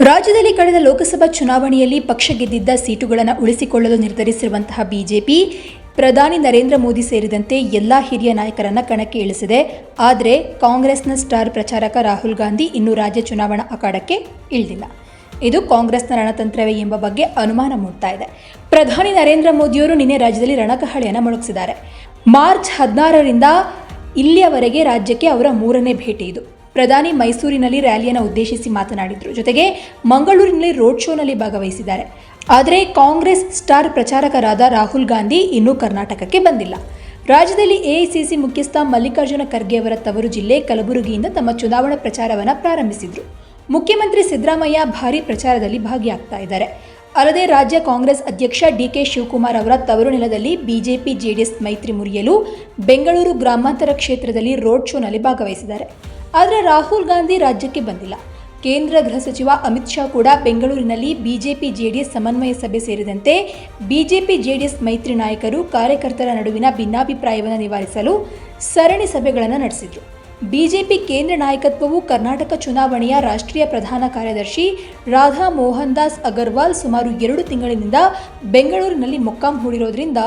ರಾಜ್ಯದಲ್ಲಿ ಕಳೆದ ಲೋಕಸಭಾ ಚುನಾವಣೆಯಲ್ಲಿ ಪಕ್ಷ ಗೆದ್ದಿದ್ದ ಸೀಟುಗಳನ್ನು ಉಳಿಸಿಕೊಳ್ಳಲು ನಿರ್ಧರಿಸಿರುವಂತಹ ಬಿಜೆಪಿ, ಪ್ರಧಾನಿ ನರೇಂದ್ರ ಮೋದಿ ಸೇರಿದಂತೆ ಎಲ್ಲ ಹಿರಿಯ ನಾಯಕರನ್ನು ಕಣಕ್ಕೆ ಇಳಿಸಿದೆ. ಆದರೆ ಕಾಂಗ್ರೆಸ್ನ ಸ್ಟಾರ್ ಪ್ರಚಾರಕ ರಾಹುಲ್ ಗಾಂಧಿ ಇನ್ನೂ ರಾಜ್ಯ ಚುನಾವಣಾ ಅಖಾಡಕ್ಕೆ ಇಳಿದಿಲ್ಲ. ಇದು ಕಾಂಗ್ರೆಸ್ನ ರಣತಂತ್ರವೇ ಎಂಬ ಬಗ್ಗೆ ಅನುಮಾನ ಮೂಡ್ತಾ ಇದೆ. ಪ್ರಧಾನಿ ನರೇಂದ್ರ ಮೋದಿಯವರು ನಿನ್ನೆ ರಾಜ್ಯದಲ್ಲಿ ರಣಕಹಳೆಯನ್ನು ಮೊಳಗಿಸಿದ್ದಾರೆ. ಮಾರ್ಚ್ ಹದಿನಾರರಿಂದ ಇಲ್ಲಿಯವರೆಗೆ ರಾಜ್ಯಕ್ಕೆ ಅವರ ಮೂರನೇ ಭೇಟಿ ಇದು. ಪ್ರಧಾನಿ ಮೈಸೂರಿನಲ್ಲಿ ರ್ಯಾಲಿಯನ್ನು ಉದ್ದೇಶಿಸಿ ಮಾತನಾಡಿದರು. ಜೊತೆಗೆ ಮಂಗಳೂರಿನಲ್ಲಿ ರೋಡ್ ಶೋನಲ್ಲಿ ಭಾಗವಹಿಸಿದ್ದಾರೆ. ಆದರೆ ಕಾಂಗ್ರೆಸ್ ಸ್ಟಾರ್ ಪ್ರಚಾರಕರಾದ ರಾಹುಲ್ ಗಾಂಧಿ ಇನ್ನೂ ಕರ್ನಾಟಕಕ್ಕೆ ಬಂದಿಲ್ಲ. ರಾಜ್ಯದಲ್ಲಿ ಎಐಸಿಸಿ ಮುಖ್ಯಸ್ಥ ಮಲ್ಲಿಕಾರ್ಜುನ ಖರ್ಗೆ ಅವರ ತವರು ಜಿಲ್ಲೆ ಕಲಬುರಗಿಯಿಂದ ತಮ್ಮ ಚುನಾವಣಾ ಪ್ರಚಾರವನ್ನು ಪ್ರಾರಂಭಿಸಿದರು. ಮುಖ್ಯಮಂತ್ರಿ ಸಿದ್ದರಾಮಯ್ಯ ಭಾರೀ ಪ್ರಚಾರದಲ್ಲಿ ಭಾಗಿಯಾಗ್ತಾ ಇದ್ದಾರೆ. ಅಲ್ಲದೆ ರಾಜ್ಯ ಕಾಂಗ್ರೆಸ್ ಅಧ್ಯಕ್ಷ ಡಿಕೆ ಶಿವಕುಮಾರ್ ಅವರ ತವರು ನೆಲದಲ್ಲಿ ಬಿಜೆಪಿ ಜೆಡಿಎಸ್ ಮೈತ್ರಿ ಮುರಿಯಲು ಬೆಂಗಳೂರು ಗ್ರಾಮಾಂತರ ಕ್ಷೇತ್ರದಲ್ಲಿ ರೋಡ್ ಶೋನಲ್ಲಿ ಭಾಗವಹಿಸಿದ್ದಾರೆ. ಆದರೆ ರಾಹುಲ್ ಗಾಂಧಿ ರಾಜ್ಯಕ್ಕೆ ಬಂದಿಲ್ಲ. ಕೇಂದ್ರ ಗೃಹ ಸಚಿವ ಅಮಿತ್ ಶಾ ಕೂಡ ಬೆಂಗಳೂರಿನಲ್ಲಿ ಬಿಜೆಪಿ ಜೆಡಿಎಸ್ ಸಮನ್ವಯ ಸಭೆ ಸೇರಿದಂತೆ ಬಿಜೆಪಿ ಜೆಡಿಎಸ್ ಮೈತ್ರಿ ನಾಯಕರು ಕಾರ್ಯಕರ್ತರ ನಡುವಿನ ಭಿನ್ನಾಭಿಪ್ರಾಯವನ್ನು ನಿವಾರಿಸಲು ಸರಣಿ ಸಭೆಗಳನ್ನು ನಡೆಸಿದರು. ಬಿಜೆಪಿ ಕೇಂದ್ರ ನಾಯಕತ್ವವು ಕರ್ನಾಟಕ ಚುನಾವಣೆಯ ರಾಷ್ಟ್ರೀಯ ಪ್ರಧಾನ ಕಾರ್ಯದರ್ಶಿ ರಾಧಾ ಮೋಹನ್ ದಾಸ್ ಅಗರ್ವಾಲ್ ಸುಮಾರು ಎರಡು ತಿಂಗಳಿನಿಂದ ಬೆಂಗಳೂರಿನಲ್ಲಿ ಮೊಕ್ಕಾಂ ಹೂಡಿರೋದ್ರಿಂದ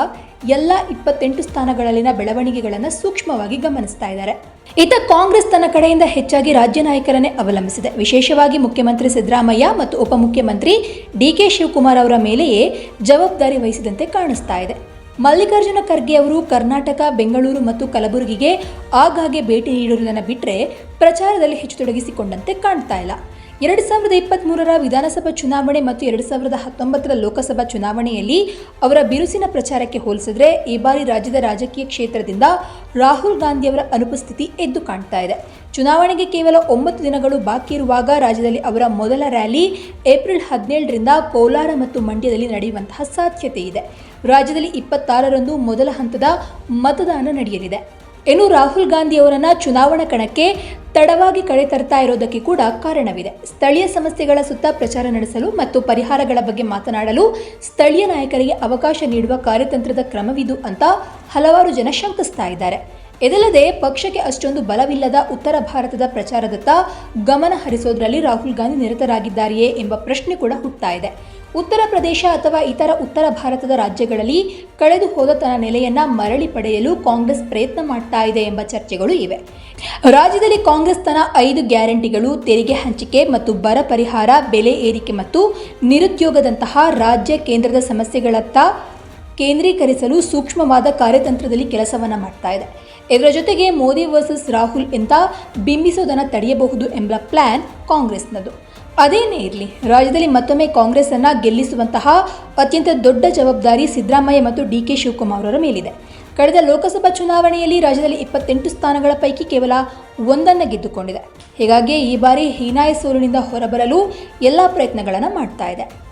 ಎಲ್ಲ ಇಪ್ಪತ್ತೆಂಟು ಸ್ಥಾನಗಳಲ್ಲಿನ ಬೆಳವಣಿಗೆಗಳನ್ನು ಸೂಕ್ಷ್ಮವಾಗಿ ಗಮನಿಸ್ತಾ ಇದ್ದಾರೆ. ಇತ ಕಾಂಗ್ರೆಸ್ ತನ್ನ ಕಡೆಯಿಂದ ಹೆಚ್ಚಾಗಿ ರಾಜ್ಯ ನಾಯಕರನ್ನೇ ಅವಲಂಬಿಸಿದೆ. ವಿಶೇಷವಾಗಿ ಮುಖ್ಯಮಂತ್ರಿ ಸಿದ್ದರಾಮಯ್ಯ ಮತ್ತು ಉಪಮುಖ್ಯಮಂತ್ರಿ ಡಿಕೆ ಶಿವಕುಮಾರ್ ಅವರ ಮೇಲೆಯೇ ಜವಾಬ್ದಾರಿ ವಹಿಸಿದಂತೆ ಕಾಣಿಸ್ತಾ ಇದೆ. ಮಲ್ಲಿಕಾರ್ಜುನ ಖರ್ಗೆ ಅವರು ಕರ್ನಾಟಕ, ಬೆಂಗಳೂರು ಮತ್ತು ಕಲಬುರಗಿಗೆ ಆಗಾಗ್ಗೆ ಭೇಟಿ ನೀಡುವುದನ್ನು ಬಿಟ್ಟರೆ ಪ್ರಚಾರದಲ್ಲಿ ಹೆಚ್ಚು ತೊಡಗಿಸಿಕೊಂಡಂತೆ ಕಾಣ್ತಾ ಇಲ್ಲ. ಎರಡು ಸಾವಿರದ ಇಪ್ಪತ್ತ್ಮೂರರ ವಿಧಾನಸಭಾ ಚುನಾವಣೆ ಮತ್ತು ಎರಡು ಸಾವಿರದ ಹತ್ತೊಂಬತ್ತರ ಲೋಕಸಭಾ ಚುನಾವಣೆಯಲ್ಲಿ ಅವರ ಬಿರುಸಿನ ಪ್ರಚಾರಕ್ಕೆ ಹೋಲಿಸಿದ್ರೆ ಈ ಬಾರಿ ರಾಜ್ಯದ ರಾಜಕೀಯ ಕ್ಷೇತ್ರದಿಂದ ರಾಹುಲ್ ಗಾಂಧಿಯವರ ಅನುಪಸ್ಥಿತಿ ಎದ್ದು ಕಾಣ್ತಾ ಇದೆ. ಚುನಾವಣೆಗೆ ಕೇವಲ ಒಂಬತ್ತು ದಿನಗಳು ಬಾಕಿ ಇರುವಾಗ ರಾಜ್ಯದಲ್ಲಿ ಅವರ ಮೊದಲ ರ್ಯಾಲಿ ಏಪ್ರಿಲ್ ಹದಿನೇಳರಿಂದ ಕೋಲಾರ ಮತ್ತು ಮಂಡ್ಯದಲ್ಲಿ ನಡೆಯುವಂತಹ ಸಾಧ್ಯತೆ ಇದೆ. ರಾಜ್ಯದಲ್ಲಿ ಇಪ್ಪತ್ತಾರರಂದು ಮೊದಲ ಹಂತದ ಮತದಾನ ನಡೆಯಲಿದೆ. ಇನ್ನು ರಾಹುಲ್ ಗಾಂಧಿ ಅವರನ್ನು ಚುನಾವಣಾ ಕಣಕ್ಕೆ ತಡವಾಗಿ ಕರೆ ತರ್ತಾ ಇರೋದಕ್ಕೆ ಕೂಡ ಕಾರಣವಿದೆ. ಸ್ಥಳೀಯ ಸಮಸ್ಯೆಗಳ ಸುತ್ತ ಪ್ರಚಾರ ನಡೆಸಲು ಮತ್ತು ಪರಿಹಾರಗಳ ಬಗ್ಗೆ ಮಾತನಾಡಲು ಸ್ಥಳೀಯ ನಾಯಕರಿಗೆ ಅವಕಾಶ ನೀಡುವ ಕಾರ್ಯತಂತ್ರದ ಕ್ರಮವಿದು ಅಂತ ಹಲವಾರು ಜನ ಶಂಕಿಸ್ತಾ ಇದ್ದಾರೆ. ಇದಲ್ಲದೆ ಪಕ್ಷಕ್ಕೆ ಅಷ್ಟೊಂದು ಬಲವಿಲ್ಲದ ಉತ್ತರ ಭಾರತದ ಪ್ರಚಾರದತ್ತ ಗಮನ ಹರಿಸೋದ್ರಲ್ಲಿ ರಾಹುಲ್ ಗಾಂಧಿ ನಿರತರಾಗಿದ್ದಾರೆಯೇ ಎಂಬ ಪ್ರಶ್ನೆ ಕೂಡ ಹುಟ್ಟುತ್ತಾ ಇದೆ. ಉತ್ತರ ಪ್ರದೇಶ ಅಥವಾ ಇತರ ಉತ್ತರ ಭಾರತದ ರಾಜ್ಯಗಳಲ್ಲಿ ಕಳೆದು ಹೋದ ತನ್ನ ನೆಲೆಯನ್ನ ಮರಳಿ ಪಡೆಯಲು ಕಾಂಗ್ರೆಸ್ ಪ್ರಯತ್ನ ಮಾಡ್ತಾ ಇದೆ ಎಂಬ ಚರ್ಚೆಗಳು ಇವೆ. ರಾಜ್ಯದಲ್ಲಿ ಕಾಂಗ್ರೆಸ್ ತನ್ನ ಐದು ಗ್ಯಾರಂಟಿಗಳು, ತೆರಿಗೆ ಹಂಚಿಕೆ ಮತ್ತು ಬರ ಪರಿಹಾರ, ಬೆಲೆ ಏರಿಕೆ ಮತ್ತು ನಿರುದ್ಯೋಗದಂತಹ ರಾಜ್ಯ ಕೇಂದ್ರದ ಸಮಸ್ಯೆಗಳತ್ತ ಕೇಂದ್ರೀಕರಿಸಲು ಸೂಕ್ಷ್ಮವಾದ ಕಾರ್ಯತಂತ್ರದಲ್ಲಿ ಕೆಲಸವನ್ನು ಮಾಡ್ತಾ ಇದೆ. ಇದರ ಜೊತೆಗೆ ಮೋದಿ ವರ್ಸಸ್ ರಾಹುಲ್ ಅಂತ ಬಿಂಬಿಸೋದನ್ನು ತಡೆಯಬಹುದು ಎಂಬ ಪ್ಲಾನ್ ಕಾಂಗ್ರೆಸ್ನದು. ಅದೇನೇ ಇರಲಿ, ರಾಜ್ಯದಲ್ಲಿ ಮತ್ತೊಮ್ಮೆ ಕಾಂಗ್ರೆಸ್ ಅನ್ನ ಗೆಲ್ಲಿಸುವಂತಹ ಅತ್ಯಂತ ದೊಡ್ಡ ಜವಾಬ್ದಾರಿ ಸಿದ್ದರಾಮಯ್ಯ ಮತ್ತು ಡಿ ಕೆ ಶಿವಕುಮಾರ್ ಅವರ ಮೇಲಿದೆ. ಕಳೆದ ಲೋಕಸಭಾ ಚುನಾವಣೆಯಲ್ಲಿ ರಾಜ್ಯದಲ್ಲಿ ಇಪ್ಪತ್ತೆಂಟು ಸ್ಥಾನಗಳ ಪೈಕಿ ಕೇವಲ ಒಂದನ್ನು ಗೆದ್ದುಕೊಂಡಿದೆ. ಹೀಗಾಗಿ ಈ ಬಾರಿ ಹೀನಾಯ ಸೋಲಿನಿಂದ ಹೊರಬರಲು ಎಲ್ಲ ಪ್ರಯತ್ನಗಳನ್ನು ಮಾಡ್ತಾ ಇದೆ.